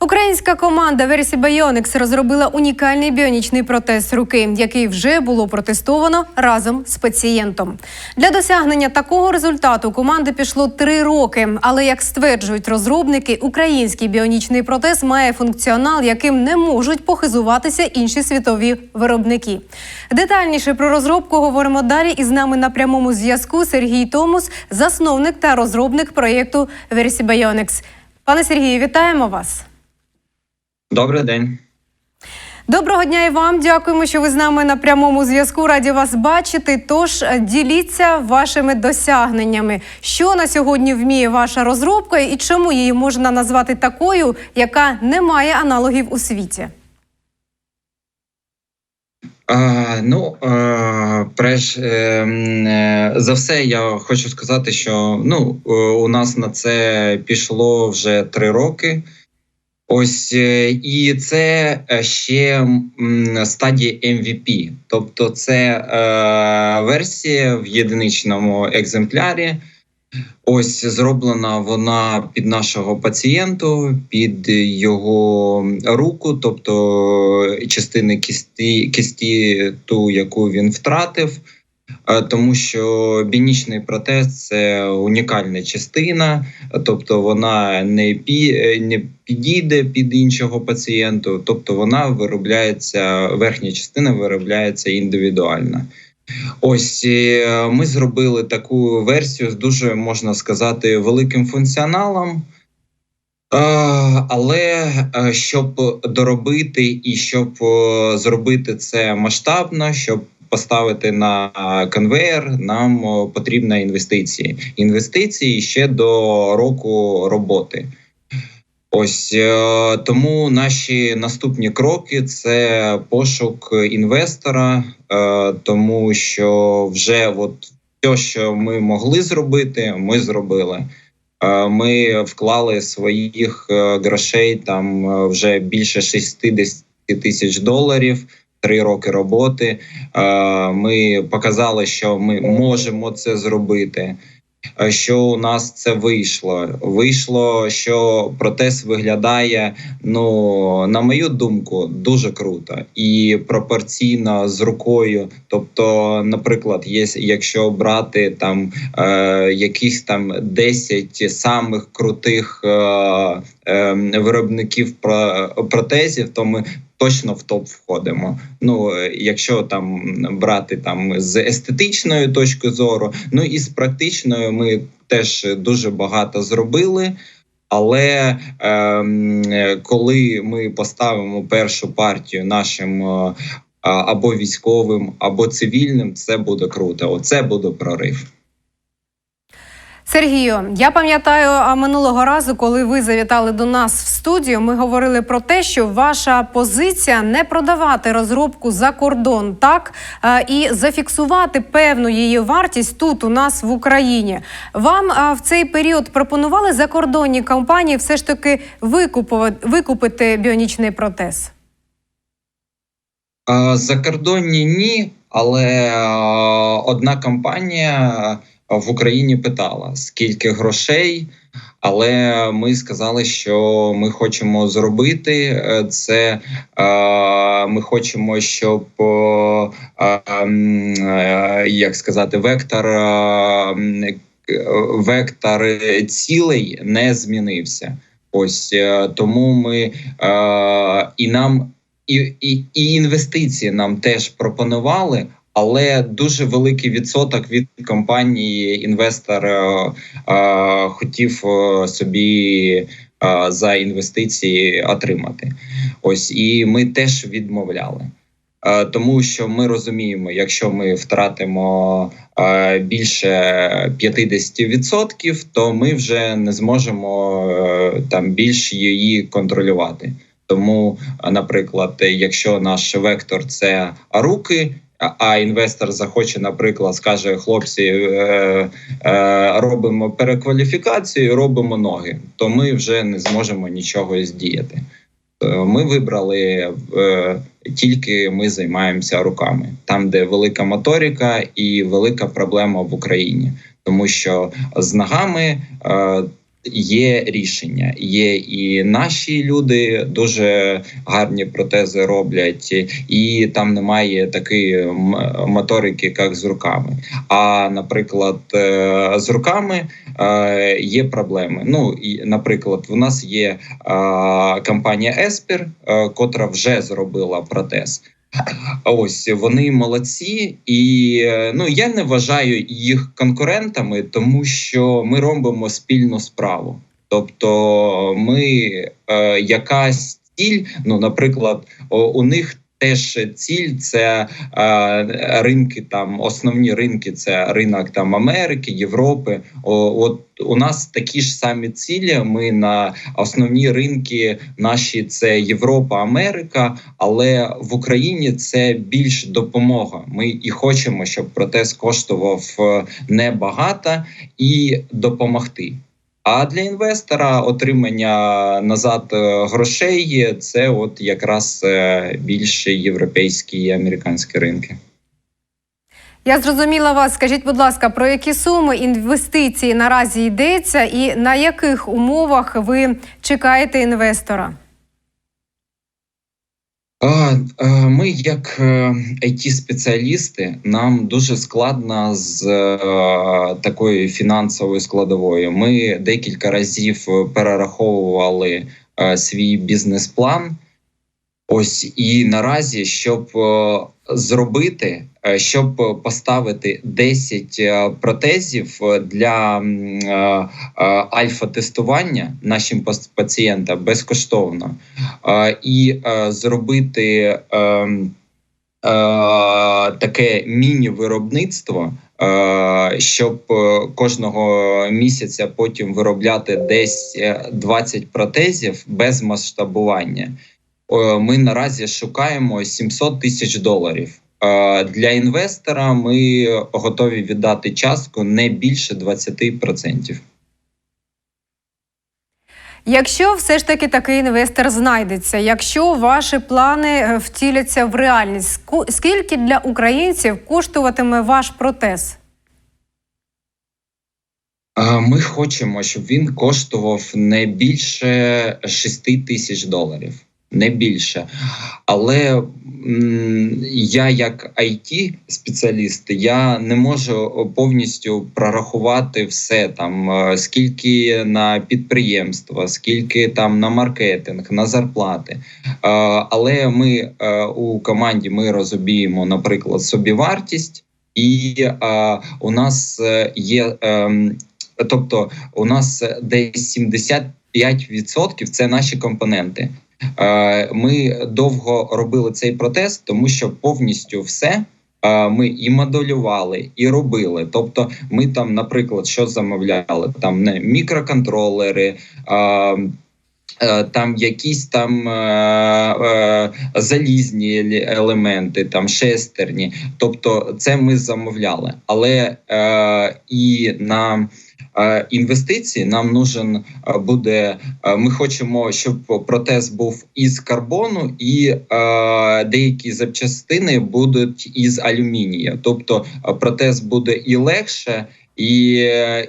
Українська команда Versi Bionics розробила унікальний біонічний протез руки, який вже було протестовано разом з пацієнтом. Для досягнення такого результату команди пішло три роки. Але як стверджують розробники, український біонічний протез має функціонал, яким не можуть похизуватися інші світові виробники. Детальніше про розробку говоримо далі. І з нами на прямому зв'язку Сергій Томус, засновник та розробник проєкту Versi Bionics. Пане Сергію, вітаємо вас. Добрий день. Доброго дня і вам. Дякуємо, що ви з нами на прямому зв'язку. Раді вас бачити. Тож е, діліться вашими досягненнями. Що на сьогодні вміє ваша розробка і чому її можна назвати такою, яка не має аналогів у світі? А, ну е, перш е, е, за все, я хочу сказати, що ну е, у нас на це пішло вже три роки. Ось е, і це е, ще стадія MVP, тобто це е, версія в єдиничному екземплярі. Ось зроблена вона під нашого пацієнту, під його руку, тобто частини кісті, кісті ту, яку він втратив. Е, Тому що бінічний протез це унікальна частина, тобто вона не пі, е, не підійде під іншого пацієнту, тобто вона виробляється, верхня частина виробляється індивідуально. Ось е, ми зробили таку версію з дуже можна сказати великим функціоналом. Але щоб доробити і щоб зробити це масштабно, щоб поставити на конвейер, нам потрібна інвестиції. Інвестиції ще до року роботи. Ось е, тому наші наступні кроки це пошук інвестора, е, тому що вже от все, що ми могли зробити, ми зробили. Е, Ми вклали своїх грошей там вже більше 60 тисяч доларів. Три роки роботи. Е, Ми показали, що ми можемо це зробити. е, Що у нас це вийшло? Вийшло, що протез виглядає, ну на мою думку, дуже круто і пропорційно з рукою. Тобто, наприклад, є, якщо брати там е, якісь там 10 самих крутих е, е, виробників про, протезів, то ми точно в топ входимо. Ну е, якщо там брати там з естетичної точки зору, ну і з практичної ми теж дуже багато зробили. Але ем, е, коли ми поставимо першу партію нашим е, або військовим, або цивільним, це буде круто. Оце буде прорив. Сергію, я пам'ятаю минулого разу, коли ви завітали до нас в студію, ми говорили про те, що ваша позиція не продавати розробку за кордон, так і зафіксувати певну її вартість тут у нас в Україні. Вам в цей період пропонували закордонні компанії все ж таки викупувати, викупити біонічний протез? Закордонні ні, але одна компанія в Україні питала, скільки грошей. Але ми сказали, що ми хочемо зробити е, це. е, Ми хочемо, щоб е, ем, як сказати, вектор, вектор цілей не змінився. Ось тому ми і нам і, і, і інвестиції нам теж пропонували, але дуже великий відсоток від компанії інвестор е, е, хотів е, собі е, за інвестиції отримати. Ось і ми теж відмовляли. Е, Тому що ми розуміємо, якщо ми втратимо більше 50%, то ми вже не зможемо там більш її контролювати. Тому, наприклад, якщо наш вектор це руки, а- інвестор захоче, наприклад, скаже хлопці, е, е, робимо перекваліфікацію, робимо ноги, то ми вже не зможемо нічого здіяти. Е, Ми вибрали е, тільки ми займаємося руками, там, де велика моторика і велика проблема в Україні. тому що з ногами е, є рішення. Є і наші люди дуже гарні протези роблять, і там немає такої моторики, як з руками. А наприклад, е, з руками е, є проблеми. Ну і, наприклад, у нас є е, компанія Esper, е, котра вже зробила протез. Ось вони молодці, і е, ну я не вважаю їх конкурентами, тому що ми робимо спільну справу. Тобто, ми е, якась ціль, ну, наприклад, у них теж ціль це е, ринки, там основні ринки це ринок там Америки, Європи. О, от у нас такі ж самі цілі. Ми на основні ринки наші це Європа, Америка, але в Україні це більш допомога. Ми і хочемо, щоб протез коштував е, небагато і допомогти. А для інвестора отримання назад е, грошей це от якраз е, більше європейські і американські ринки. Я зрозуміла вас. Скажіть, будь ласка, про які суми інвестицій наразі йдеться, і на яких умовах ви чекаєте інвестора? Е, Ми, як it спеціалісти нам дуже складно з е, такою фінансовою складовою. Ми декілька разів перераховували е, свій бізнес-план. Ось і наразі, щоб е, зробити, е, щоб поставити 10 е, протезів для альфа-тестування нашим пацієнтам безкоштовно, і зробити е, е, таке міні-виробництво. Щоб кожного місяця потім виробляти десь е, 20 протезів без масштабування. Е, Ми наразі шукаємо 700 тисяч доларів. Е, Для інвестора ми готові віддати частку не більше 20%. Якщо все ж таки такий інвестор знайдеться, якщо ваші плани е, втіляться в реальність, скільки для українців коштуватиме ваш протез? Ми хочемо, щоб він коштував не більше 6 тисяч доларів. Не більше. Але я, як it спеціаліст, я не можу повністю прорахувати все там, е, скільки на підприємства, скільки там на маркетинг, на зарплати. Е, Але ми е, у команді ми розуміємо, наприклад, собівартість, і у нас є. ем, Тобто, у нас десь 75% це наші компоненти. Е, Ми довго робили цей протест, тому що повністю все е, ми і моделювали, і робили. Тобто, ми там, наприклад, що замовляли? Там не мікроконтролери. Е, Там якісь там е, е, залізні елементи, там шестерні. Тобто, це ми замовляли. Але і на інвестиції нам нужен буде. Ми хочемо, щоб протез був із карбону, і деякі запчастини будуть із алюмінія. Тобто протез буде і легше, і,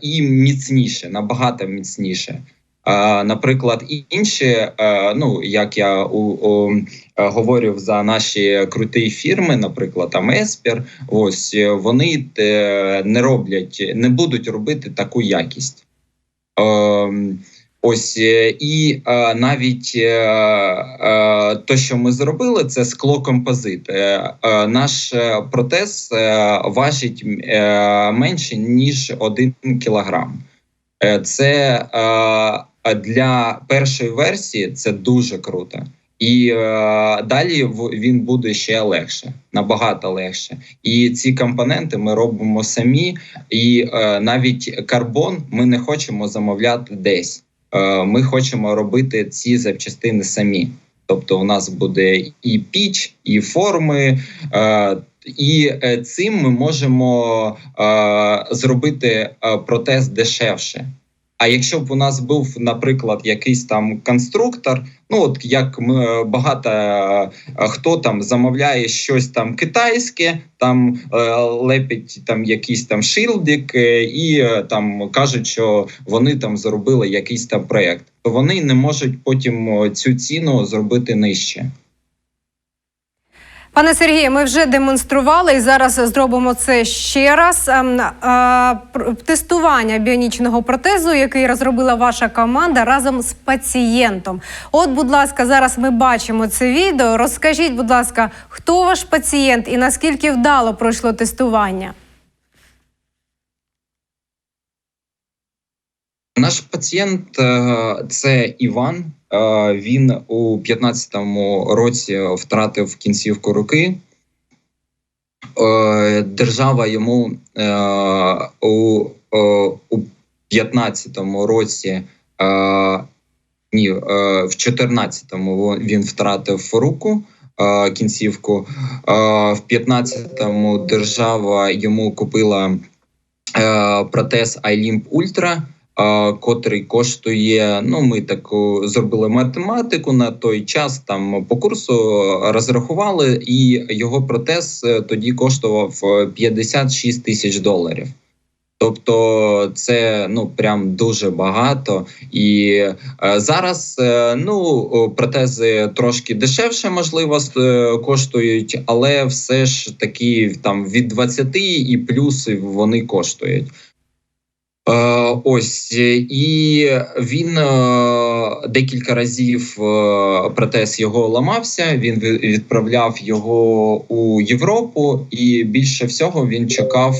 і міцніше, набагато міцніше. Наприклад, інші, е, ну як я у, у, е, говорив за наші круті фірми, наприклад, там Еспір, ось е, вони не роблять, не будуть робити таку якість. Ем, Ось і е, навіть е, е, те, що ми зробили, це склокомпозит. Е, е, наш протез е, важить е, менше ніж 1 кілограм. Е, Це е, для першої версії це дуже круто. І е, далі він буде ще легше, набагато легше. І ці компоненти ми робимо самі, і е, навіть карбон ми не хочемо замовляти десь. Е, ми хочемо робити ці запчастини самі. Тобто, у нас буде і піч, і форми, е, і е, цим ми можемо е, зробити е, протез дешевше. А якщо б у нас був, наприклад, якийсь там конструктор, Ну от як ми багато е, хто там замовляє щось там китайське, там е, лепить там якийсь там шилдик, е, і е, там кажуть, що вони там заробили якийсь там проект. То вони не можуть потім е, цю ціну зробити нижче. Пане Сергію, ми вже демонстрували і зараз зробимо це ще раз. Ем, а, Тестування біонічного протезу, який розробила ваша команда разом з пацієнтом. От, будь ласка, зараз ми бачимо це відео. Розкажіть, будь ласка, хто ваш пацієнт і наскільки вдало пройшло тестування? Наш пацієнт е, це Іван. Е, Він у 15-му році втратив кінцівку руки. Е, Держава йому у, е, у 15-му році, ні, в 14-му він втратив руку. Кінцівку в 15-му держава йому купила протез iLimp е, котрий коштує. Ну, ми таку зробили математику на той час. Там по курсу розрахували, і його протез е, тоді коштував е, 56 тисяч доларів. Тобто це ну прям дуже багато. І е, зараз е, ну протези трошки дешевше, можливо, е, коштують, але все ж таки там від 20 і плюс вони коштують. Е, ось і він е, декілька разів е, протез його ламався. Він відправляв його у Європу, і більше всього він чекав,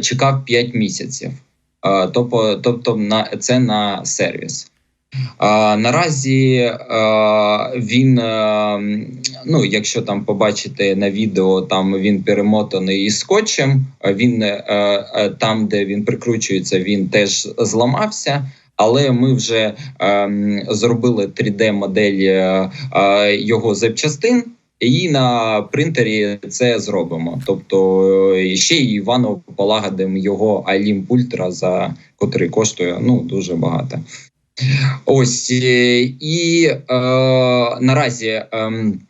чекав 5 місяців. Тобто, тобто на це на сервіс. Наразі він, ну якщо там побачите на відео, там він перемотаний із скотчем. Він е, е, там, де він прикручується, він теж зламався. Але ми вже е, зробили 3D-модель е, е, його запчастин, і на принтері це зробимо. Тобто ще й Івану полагодимо його Ultra, за котрий коштує ну дуже багато. Ось е, і е, наразі ем,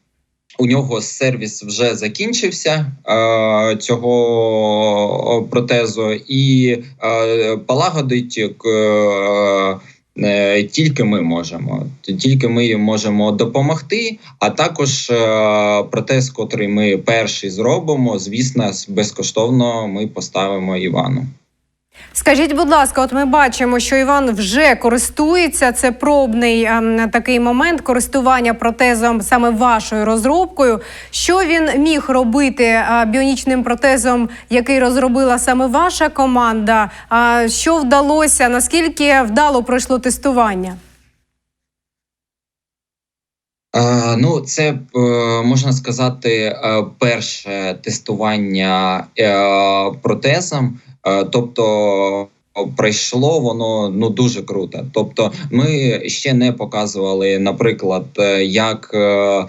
у нього сервіс вже закінчився е, цього протезу, і е, полагодить е, е, тільки ми можемо. Тільки ми можемо допомогти. А також е, протез, котрий ми перший зробимо, звісно, безкоштовно ми поставимо Івану. Скажіть, будь ласка, от ми бачимо, що Іван вже користується. Це пробний ем, такий момент користування протезом саме вашою розробкою. Що він міг робити е, біонічним протезом, який розробила саме ваша команда? А що вдалося? Наскільки вдало пройшло тестування? Е, ну, це е, можна сказати е, перше тестування е, протезом. Е, тобто пройшло воно ну дуже круто. Тобто, ми ще не показували, наприклад, е, як е, е,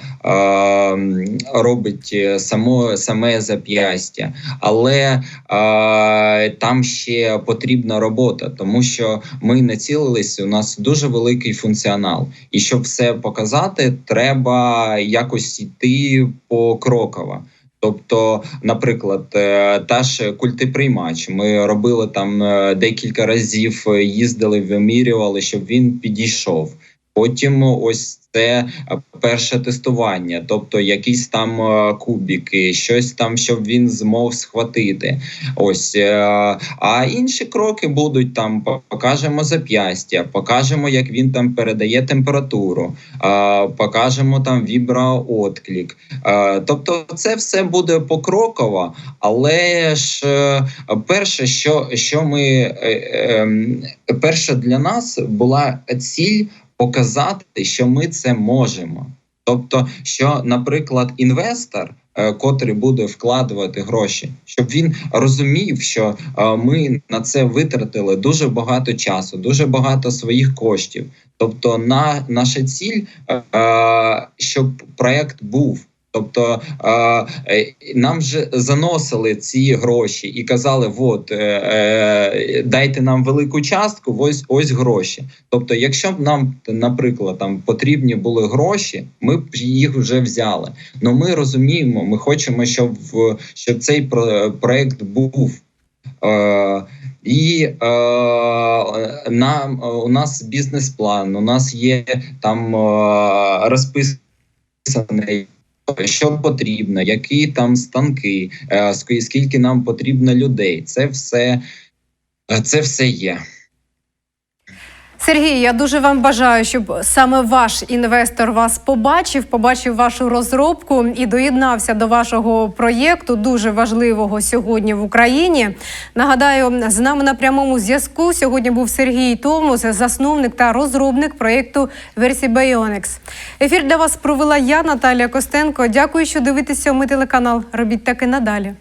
робить само саме зап'ястя, але е, там ще потрібна робота, тому що ми націлились. У нас дуже великий функціонал, і щоб все показати, треба якось йти покроково. Тобто, наприклад, е, та ж культиприймач. Ми робили там е, декілька разів, е, їздили, вимірювали, щоб він підійшов. Потім ось це е, перше тестування, тобто якісь там е, кубики, щось там, щоб він змог схватити. Ось е, а інші кроки будуть там: покажемо зап'ястя, покажемо, як він там передає температуру, покажемо там віброотклік. Е, Тобто, це все буде покроково, але ж перше, що, що ми ем, перше для нас була ціль показати, що ми це можемо. Тобто, що, наприклад, інвестор, е, котрий буде вкладувати гроші, щоб він розумів, що е, ми на це витратили дуже багато часу, дуже багато своїх коштів. Тобто, на наша ціль, е, щоб проект був. Тобто е, нам вже заносили ці гроші і казали: от е, е, дайте нам велику частку, ось ось гроші. Тобто, якщо б нам, наприклад, там потрібні були гроші, ми б їх вже взяли. Ну ми розуміємо, ми хочемо, щоб, щоб цей про- проект був. І е, нам у нас бізнес-план, у нас є там е, розписаний. Що потрібно, які там станки, е, скільки нам потрібно людей. Це все, е, це все є. Сергій, я дуже вам бажаю, щоб саме ваш інвестор вас побачив, побачив вашу розробку і доєднався до вашого проєкту, дуже важливого сьогодні в Україні. Нагадаю, з нами на прямому зв'язку сьогодні був Сергій Томус, засновник та розробник проєкту Версі Bionics. Ефір для вас провела я, Наталія Костенко. Дякую, що дивитеся ми телеканал. Робіть так і надалі.